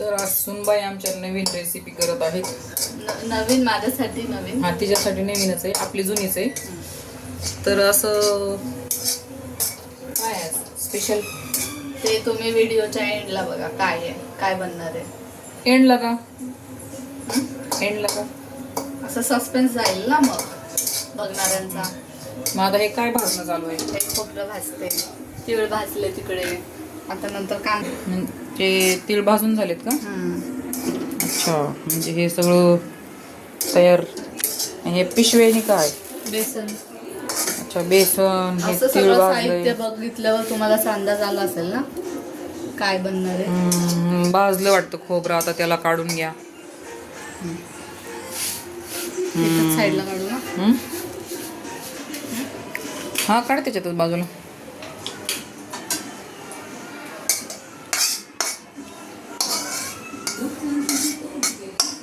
तर आज सुनबाई आमच्या नवीन रेसिपी करत आहेत. न- नवीन माझ्यासाठी नवीन. हा तिच्यासाठी नवीनच आहे आपली जुनीच आहे. तर असं काय आहे स्पेशल ते तुम्ही व्हिडिओच्या एंडला बघा काय आहे काय बनणार आहे. एंडला का? एंडला का? असं सस्पेन्स जाईल ना मग बघणाऱ्यांचा. मग आता हे काय भाजणं चालू आहे? हे खोबरं भाजते तिळ भाजले तिकडे. आता नंतर कांदा म्हणजे तीळ भाजून झालेत का? अच्छा म्हणजे हे सगळं तयार. हे पिशव्याने काय? बेसन. अच्छा बेसन हे असं तीळ सगळं भाजलंय. साहित्य बघितल्यावर तुम्हाला असा अंदाज आला असेल ना? काय बनणार आहे? हम्म, भाजलं वाटतं खोबरं आता त्याला काढून घ्या. साईडला काढू ना? हम्म? हा काढ त्याच्यातच बाजूला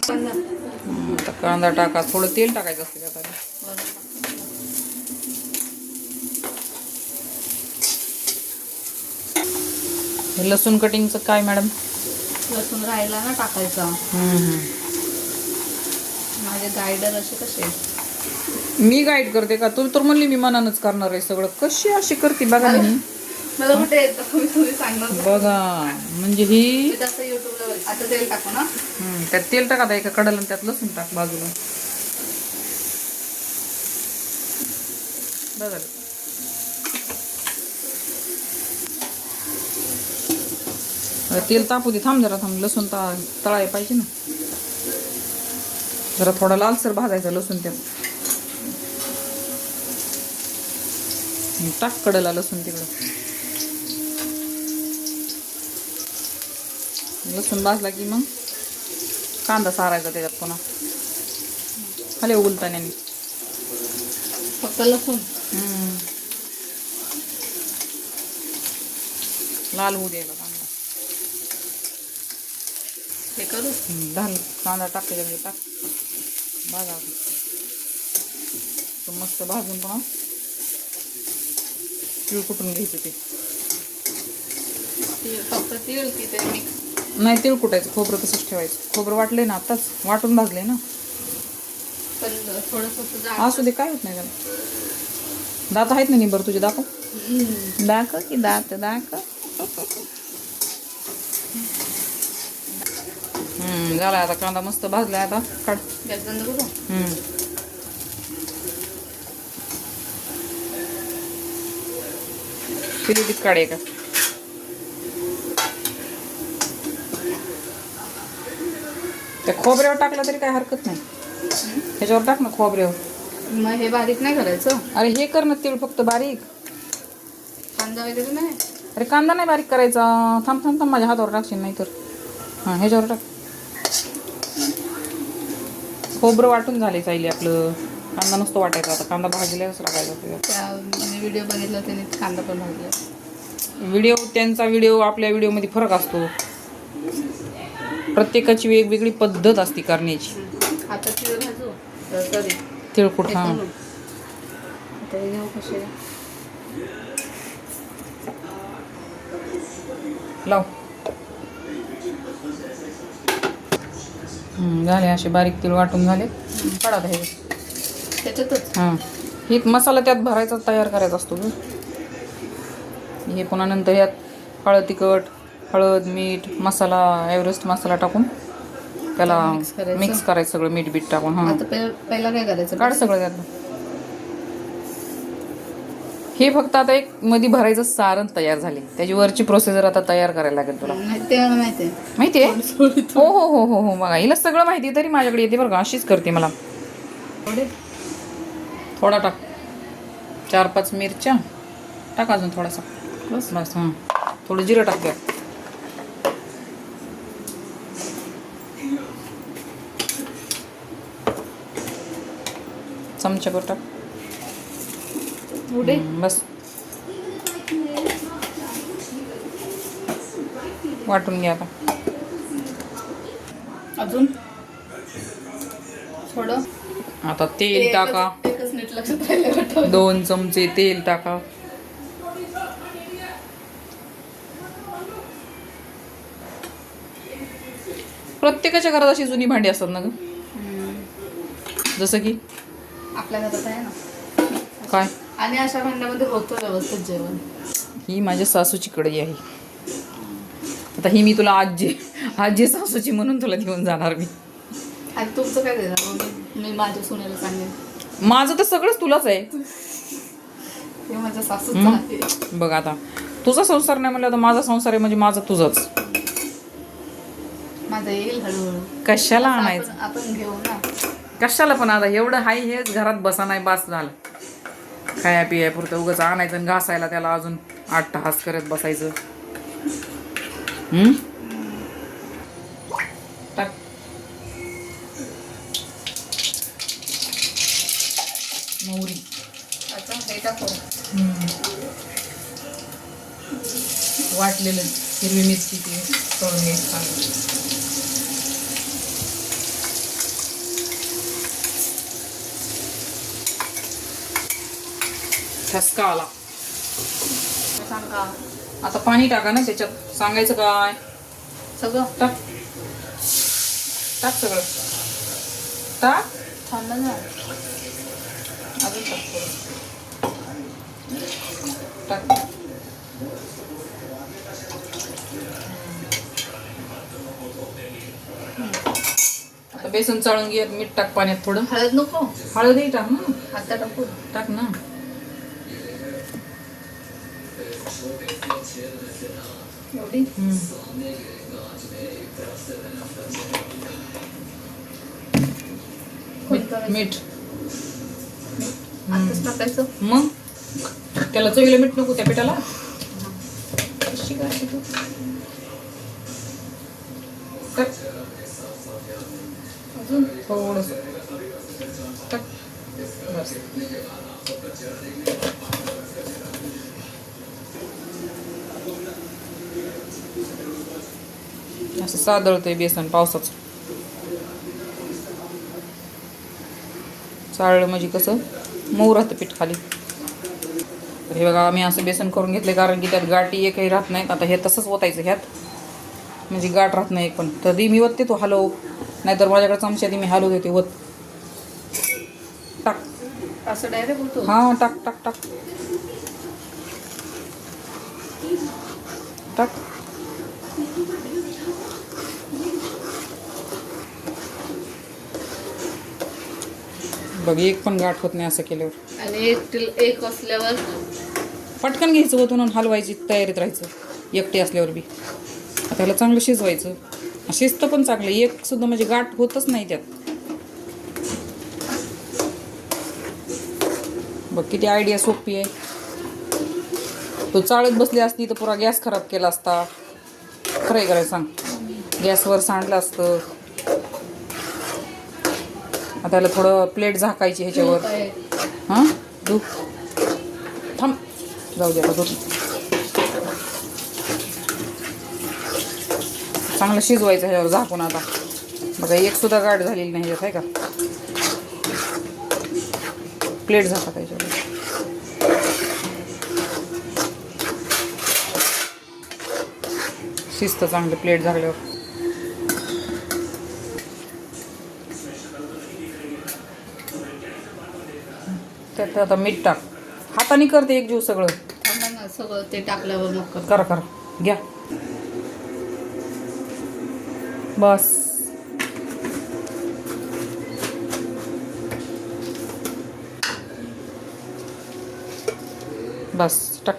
कांदा. हम्म, आता कांदा टाका थोडं तेल टाकायचं असतं त्यात आधी. हे लसूण कटिंगचं काय मॅडम? लसूण राहिला ना टाकायचा. माझे गायडर असे कसे? मी गाईड करते का? तू तर म्हणली मी मनानच करणार आहे सगळं. कशी अशी करते बघा सांगणार. बघा म्हणजे ही आता तेल टाकू ना. हम्म, त्यात तेल टाका एका कडाला त्यात लसूण टाक बाजूला. बघा तेल तापू दे थांब जरा थांब. लसूण ता तळाय पाहिजे ना. जरा थोडा लालसर भाजायचा लसूण त्यात. टाक कडला लसूण तिकडं. लसूण भाजला की मग कांदा सारायचा त्याच्यात पुन्हा. खाली उलताण्याने फक्त लसूण? लाल होऊ द्यायला कांदा हे करू? झालं कांदा टाक त्याच्यामध्ये टाक. भाजा. तो मस्त भाजून पुन्हा तीळ कुटून घ्यायचं ते? फक्त तीळ की ते मिक्स नाही तीळ कुटायचं खोबरं तसंच ठेवायचं. खोबरं वाटलंय ना आताच. वाटून भाजलंय ना. असू दे काय होत नाही त्याला. दात आहेत ना निबर तुझे? दाखव. दाखव की दात हम्म झाला आता कांदा मस्त भाजलाय आता. काढ. पिलीटीत काढे का खोबऱ्यावर टाकलं तरी काय हरकत नाही. ह्याच्यावर टाक ना खोबऱ्यावर. मग हे बारीक नाही करायचं? अरे हे कर ना तीळ फक्त बारीक. कांदा वगैरे नाही? अरे कांदा नाही बारीक करायचा. थांब थांब थांब माझ्या हातावर टाकशील नाही तर. हां ह्याच्यावर टाक. खोबरं वाटून झाले चालेल आपलं. कांदा नसतो वाटायचा आता. कांदा भाजल्याच लागायचा त्याच्यात. त्या व्हिडिओ बघितला त्याने कांदा पण भाजला. व्हिडिओ त्यांचा व्हिडिओ आपल्या व्हिडिओमध्ये फरक असतो. प्रत्येकाची वेगवेगळी पद्धत असते करण्याची. आता तीळ भाजू तिळकुट हे करू. आता घेऊ कसे लाव. झाले असे बारीक तीळ वाटून झाले. आता हे त्याच्यातच? हां. हे मसाला त्यात भरायचा तयार करायचा असतो ग. हे पुन्हा नंतर यात हळद तिखट हळद मीठ मसाला एव्हरेस्ट मसाला टाकून त्याला करायचं. मिक्स करायचं सगळं मीठ बीठ टाकून हां. आता पहिला काय करायचं? काढ सगळं त्यातलं. हे फक्त आता एक मध्ये भरायचं सारण तयार झाले. त्याची वरची प्रोसिजर आता तयार करायला लागेल तुला. माहिती ते मला माहिती आहे. माहिती आहे? हो हो हो हो हो बघा हिला सगळं माहिती आहे तरी माझ्याकडे येते बरं का अशीच करते मला. थोडे टाक. चार पाच मिरच्या. टाक अजून थोडासा. बस. बस हां. थोडं जिरं टाक चमच्याभर टाक बस. वाटून घ्या आता. अजून? थोडं? आता तेल टाका. दोन चमचे तेल टाका. प्रत्येकाच्या घरात अशी जुनी भांडी असतात ना ग? जसं की आपल्या घरात आहे ना. काय? आणि अशा भांड्यामध्ये होतं व्यवस्थित जेवण. ही माझ्या सासूची कढई आहे. आता ही मी तुला आजी आजी सासूची म्हणून तुला घेऊन जाणार मी. आणि तुमचं काय देणार? मी- माझ्या सुनेला सांगेन. माझं तर सगळंच तुलाच आहे. हे माझ्या सासूचं हम्म. आहे. बघ आता. तुझा संसार नाही म्हणलं तर माझा संसार आहे म्हणजे माझा तुझाच. माझं येईल हळूहळू. कशाला आणायचं? आपण घेऊ ना. कशाला पण आता एवढं हाय हेच घरात बसा नाही बास झालं. खाया पिया पुरतं उगाच आणायचं आणि घासायला त्याला अजून आठ तास करत बसायचं. मोहरी. हे टाकू. वाटलेलं हिरवी मिरची ती तळून घ्यायची. ठसका आला सांगा. आता पाणी टाका ना त्याच्यात. सांगायचं काय? सगळं टाक. टाक सगळं. टाक. थांब ना. अजून टाक. टाक. बेसन चाळून घे मीठ टाक पाण्यात थोडं. हळद नको. हळदही टाक ना. आता टाकू टाक ना. एवढी मीठ. आताच टाकायचं? मग? त्याला चवीला मीठ नको त्या पिठाला? अजून? थोडस. बस. असं सादळतंय बेसन पावसाचं चाळलं म्हणजे कसं मऊ राहतं पीठ खाली तर हे बघा आम्ही असं बेसन करून घेतले कारण की त्यात गाठी एकही राहत नाहीत आता हे तसंच ओतायचं ह्यात म्हणजे गाठ राहत नाही एक पण तर मी ओतते तो हलव नाहीतर माझ्याकडे चमच्या मी हलव देते ओत टाक असं डायरेक्ट होतो हां टाक टाक टाक टाक बघ एक पण गाठ होत नाही असं केल्यावर. आणि एक एक असल्यावर? पटकन घ्यायचं ओतून आणि हलवायची तयारीत राहायचं. एकटे असल्यावर बी. त्याला चांगलं शिजवायचं. शिजतं पण चांगलं एक सुद्धा म्हणजे गाठ होतच नाही त्यात. बघ किती आयडिया सोपी आहे. तो चाळत बसली असती तर पुरा गॅस खराब केला असता. खरं आहे करायचं सांग? गॅसवर सांडलं असतं. आता त्याला थोडं प्लेट झाकायची ह्याच्यावर? हां? दूध थांब. जाऊ दे आता दूध चांगलं शिजवायचं ह्याच्यावर झाकून आता. बघा एक सुद्धा गाठ झालेली नाही ह्याच्यात आहे का? प्लेट झाका त्याच्यावर शिस्त चांगलं प्लेट झाकल्यावर त्यात आता मीठ टाक. हाताने करते एक जीव सगळं. ना सगळं ते टाकल्यावर मग कर करा करा. घ्या. बस. बस टाक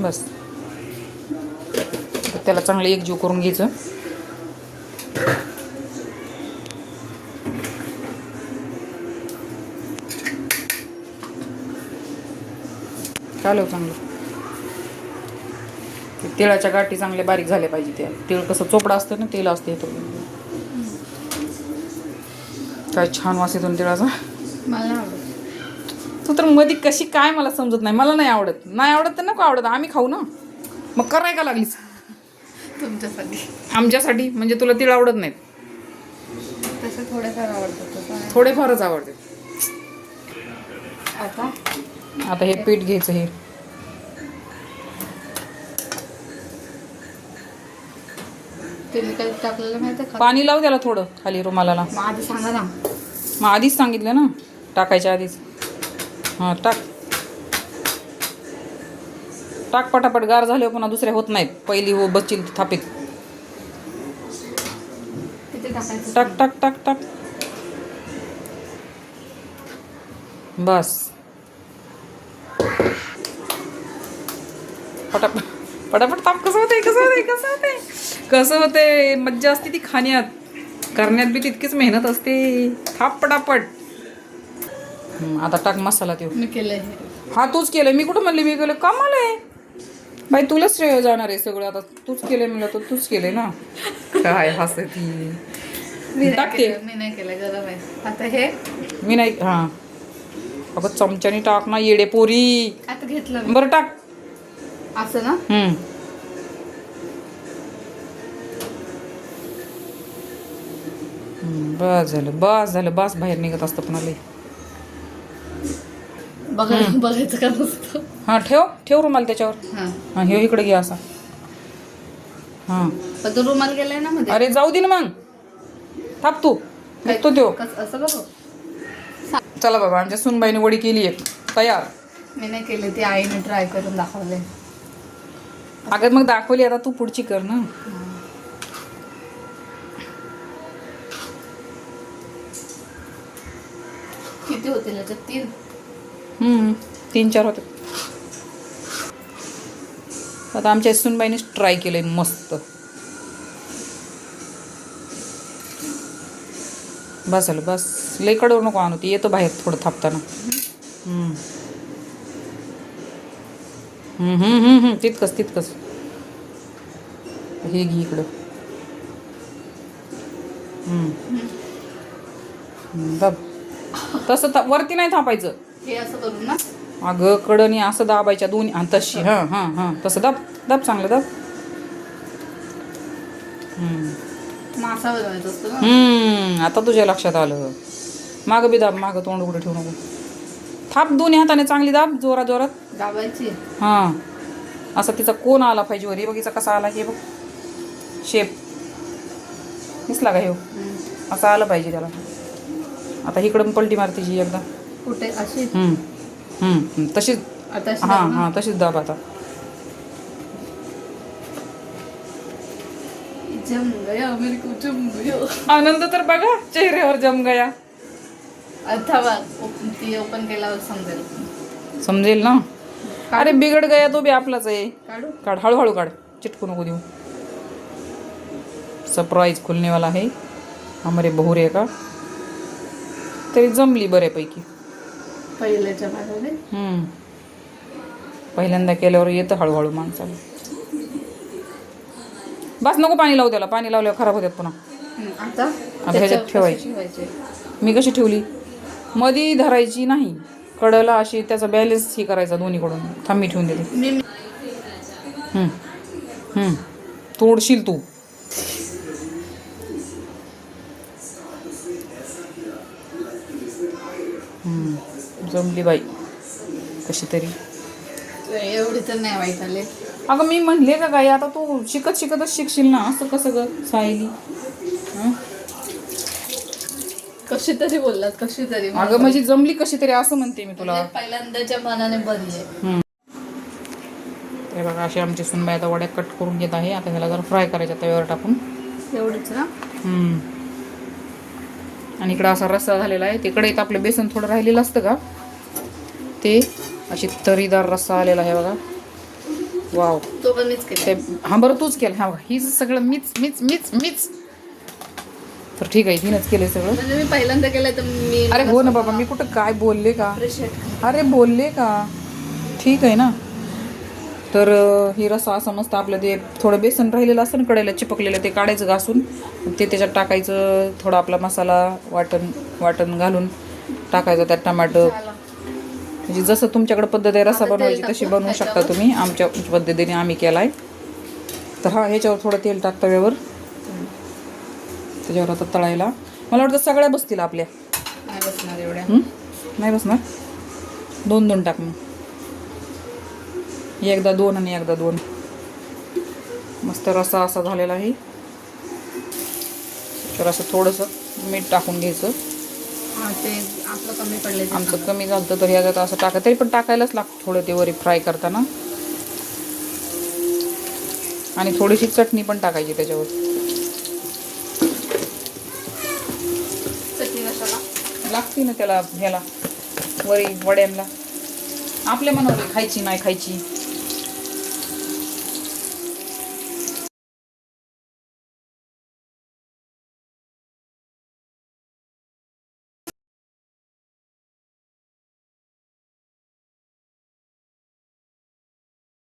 बस आता त्याला चांगलं एकजीव करून घ्यायचं. चालव चांगलं. तिळाच्या गाठी चांगल्या बारीक झाल्या पाहिजे त्या तिळ कसं चोपडा असतं ना तेल असते तो काय छान वास येतो तिळाचा. मला तू तर मध्ये कशी काय मला समजत नाही. मला नाही आवडत. नाही आवडत तर नको आवडत. आम्ही खाऊ ना. मग कराय का लागलीच तुमच्यासाठी आमच्यासाठी? म्हणजे तुला तिळ आवडत नाहीत? तसं थोडेफार. थोडेफारच आवडते. आता? आता हे पीठ घ्यायचं हे. टाकलेलं माहिती पाणी लाव त्याला थोडं खाली रुमालाला. आधी सांगा ना. मग आधीच सांगितलं ना टाकायच्या आधीच. हां टाक. टाक पटापट गार झाले पुन्हा दुसऱ्या होत नाहीत. पहिली हो बसतील थापीत. टाक टाक टाक टाक. बस. पटापट पटापट ताप कसं होते कसं होते कसं होते कसं होते मज्जा असते ती खाण्यात. करण्यात बी तितकीच मेहनत असते. थाप पटापट. आता टाक मसाला तो हे हा तूच केलं मी कुठं म्हणले? मी केलं कमाल आहे. बाई तुलाच श्रेय जाणार आहे सगळं. आता तूच केलंय म्हणलं तर तूच केलंय ना. काय हसत मी नाही टाकते. केलं मी नाही केलं गरम आहे. आता हे. मी नाही हां. अगं चमच्यानी टाक ना येडे पोरी. आता घेतलं मी. बरं टाक. असं ना? हम्म. हम्म, बस झालं बस झालं बस बाहेर निघत असतं पुन्हा लई. बघा बघायचं का नसतं. हां ठेव. ठेव रुमाल त्याच्यावर. हां. हां हे इकडे घे असा. हां. पण तो रुमाल गेलाय ना मध्ये. अरे जाऊ दे ना मग. थाप तू. निघतो देव कस- असं चला बाबा आमच्या सुनबाईने वडी केली एक. तयार. मी नाही केली ती आईने ट्राय करून दाखवले. अगं मग दाखवली आता तू पुढची कर ना. किती होतील याच्यात? तीन. तीन चार होते. आता आमच्या सुनबाईनेच ट्राय केलंय मस्त. बस झालं बस. लई कडवर नको आणू ती येतो बाहेर थोडं थापताना. तितकंच तितकंच. हे घे इकडं. हम्म. तसं था- वरती नाही थापायचं. हे असं करून ना. अगं कडनी असं दाबायच्या दोन्ही आणि तशी हां हां हां. तसं दाब दाब चांगलं दाब. हम्म. मासा बनवायचा असतो ना. हम्म, आता तुझ्या लक्षात आलं. मागं बी दाब मागं तोंड कुठे ठेवू नको. थाप दोन्ही हाताने चांगली दाब जोरात जोरात. दाबायची. हां. असा तिचा कोण आला पाहिजे वर? हे बघ हिचा कसा आला हे बघ. शेप दिसला का हे हम्म. असं आलं पाहिजे त्याला. आता इकडं पलटी मारते जी एकदा. कुठे अशी? हम्म. हम्म, हम्म. तशीच आता अशी हां दाब. हां तशीच दाब आता. जम गया मेरे को जम गया. आनंद तर बघा चेहऱ्यावर जम गया. अथवा ती ओपन केल्यावर समजेल. समजेल ना? अरे बिघड गया तो बी आपलाच आहे. काढू. काढ हळूहळू काढ. चिटकू नको देऊ. सरप्राईज खुलने वाला आहे. हमारे बहुरे का? तरी जमली बऱ्यापैकी. पहिल्याच्या भागाने. पहिल्यांदा केल्यावर येतं हळूहळू माणसाला. बस नको पाणी लावू त्याला. पाणी लावल्यावर खराब होतात पुन्हा. आता ह्याच्यात ठेवायची. मी कशी ठेवली? मधी धरायची नाही. कडला अशी त्याचा बॅलेन्स ही करायचा दोन्हीकडून. थांबी ठेवून देते. तोडशील तू. जमली बाई. कशी तरी. एवढी तर नाही वाईट आले. अगं मी म्हणले का काय आता तू शिकत शिकतच शिकशील ना असं कसं ग सायली? कशी तरी बोललात कशी तरी अगं म्हणजे जमली कशी तरी असं म्हणते मी तुला. म्हणजे पहिल्यांदाच्या मनाने आहे हे. बघा अशी आमची सुनबाई आता वड्या कट करून घेत आहे. आता ह्याला जरा फ्राय करायच्या तव्यावर टाकून. एवढंच ना? हम्म. आणि इकडं असा रस्सा झालेला आहे. तिकडे आपलं बेसन थोडं राहिलेलं असतं का? ते अशी तरीदार रस्सा आलेला आहे बघा. वाव तो पण मीच केला. ते हा बरं तूच केलं. हा ही सगळं मीच मीच मीच मीच. तर ठीक आहे तिनंच केलंय सगळं. म्हणजे मी पहिल्यांदा केलं तर मी अरे हो ना बाबा मी कुठं काय बोलले का? अरे बोलले का? ठीक आहे ना. तर ही रसा असं मस्त आपलं ते थोडं बेसन राहिलेलं असतं ना कडेला चिपकलेलं ते काढायचं घासून ते त्याच्यात टाकायचं थोडा आपला मसाला वाटण वाटण घालून टाकायचं त्यात टमाटर म्हणजे जसं तुमच्याकडे पद्धत आहे रसा बनवायची तशी बनवू शकता तुम्ही. आमच्या पद्धतीने आम्ही केला आहे तर हा ह्याच्यावर थोडं तेल टाक तव्यावर त्याच्यावर आता तळायला. मला वाटतं सगळ्या बसतील आपल्या. नाही बसणार एवढ्या? नाही बसणार? दोन दोन टाक मग. एकदा दोन आणि एकदा दोन. मस्त रसा असा झालेला आहे. तर असं थोडंसं मीठ टाकून घ्यायचं. ते आपलं कमी पडले आमचं कमी झालं तर ह्याच्यात असं टाका. तरी पण टाकायलाच लागतं थोडं ते वरी फ्राय करताना. आणि थोडीशी चटणी पण टाकायची त्याच्यावर. चटणी कशाला? लागते ना त्याला ह्याला. वरी वड्यांना आपल्या मनावर खायची नाही खायची.